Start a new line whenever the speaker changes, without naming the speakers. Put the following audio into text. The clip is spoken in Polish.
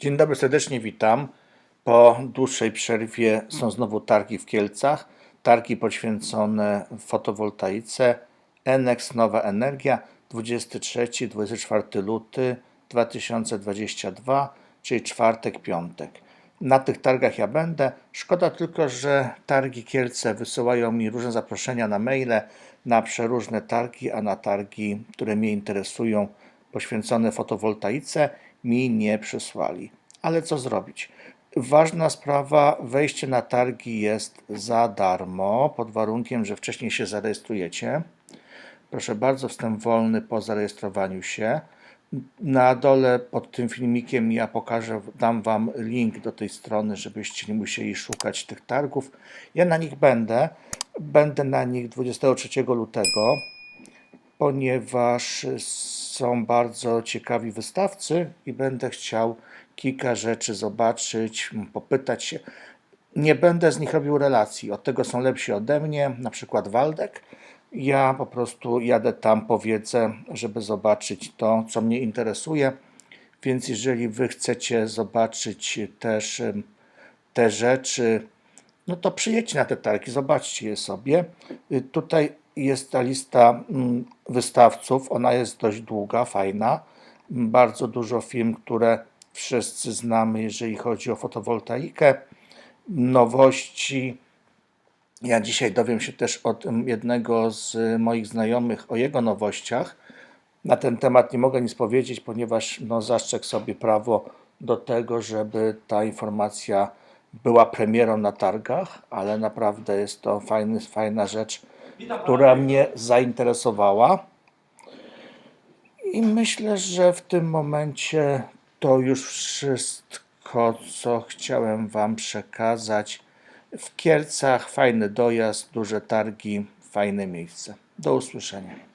Dzień dobry, serdecznie witam. Po dłuższej przerwie są znowu targi w Kielcach. Targi poświęcone fotowoltaice. Enex Nowa Energia 23-24 luty 2022, czyli czwartek, piątek. Na tych targach ja będę. Szkoda tylko, że targi Kielce wysyłają mi różne zaproszenia na maile na przeróżne targi, a na targi, które mnie interesują, poświęcone fotowoltaice, mi nie przysłali. Ale co zrobić? Ważna sprawa, wejście na targi jest za darmo, pod warunkiem, że wcześniej się zarejestrujecie. Proszę bardzo, wstęp wolny po zarejestrowaniu się. Na dole pod tym filmikiem ja pokażę, dam Wam link do tej strony, żebyście nie musieli szukać tych targów. Ja na nich będę. Będę na nich 23 lutego, ponieważ są bardzo ciekawi wystawcy i będę chciał kilka rzeczy zobaczyć, popytać się. Nie będę z nich robił relacji, od tego są lepsi ode mnie, na przykład Waldek. Ja po prostu jadę tam po wiedzę, żeby zobaczyć to, co mnie interesuje. Więc jeżeli Wy chcecie zobaczyć też te rzeczy, no to przyjedźcie na te targi, zobaczcie je sobie. Y, Tutaj jest ta lista mm, wystawców, ona jest dość długa, fajna. Bardzo dużo firm, które wszyscy znamy, jeżeli chodzi o fotowoltaikę. Nowości. Ja dzisiaj dowiem się też od mm, jednego z moich znajomych o jego nowościach. Na ten temat nie mogę nic powiedzieć, ponieważ no, zastrzegł sobie prawo do tego, żeby ta informacja była premierą na targach, ale naprawdę jest to fajny, fajna rzecz, która mnie zainteresowała. I myślę, że w tym momencie to już wszystko, co chciałem Wam przekazać. W Kielcach fajny dojazd, duże targi, fajne miejsce. Do usłyszenia.